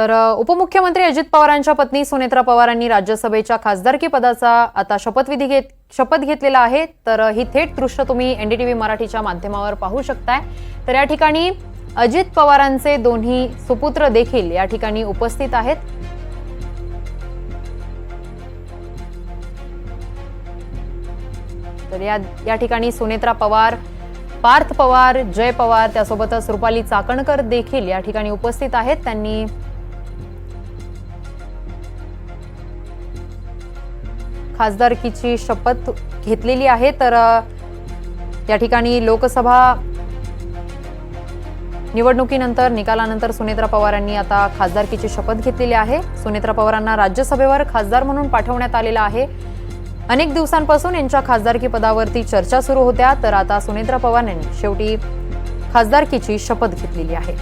तर उपमुख्यमंत्री अजित पवारांच्या पत्नी सुनेत्रा पवारांनी राज्यसभेच्या खासदारकी पदाचा आता शपथविधी घेत शपथ घेतलेला आहे. तर ही थेट दृश्य तुम्ही एनडीटीव्ही मराठीच्या माध्यमावर पाहू शकताय. तर या ठिकाणी अजित पवारांचे दोन्ही सुपुत्र देखील या ठिकाणी उपस्थित आहेत. तर या या ठिकाणी सुनेत्रा पवार पार्थ पवार जय पवार त्यासोबतच रुपाली चाकणकर देखील या ठिकाणी उपस्थित आहेत. त्यांनी खासदारकीची शपथ घेतलेली आहे तर या ठिकाणी लोकसभा निवडणुकीनंतर निकालानंतर सुनेत्रा पवारांनी आता खासदारकीची शपथ घेतलेली आहे. सुनेत्रा पवारांना राज्यसभेवर खासदार म्हणून पाठवण्यात आलेला आहे. अनेक दिवसांपासून यांच्या खासदारकी पदावरती चर्चा सुरू होत्या तर आता सुनेत्रा पवार यांनी शेवटी खासदारकीची शपथ घेतलेली आहे.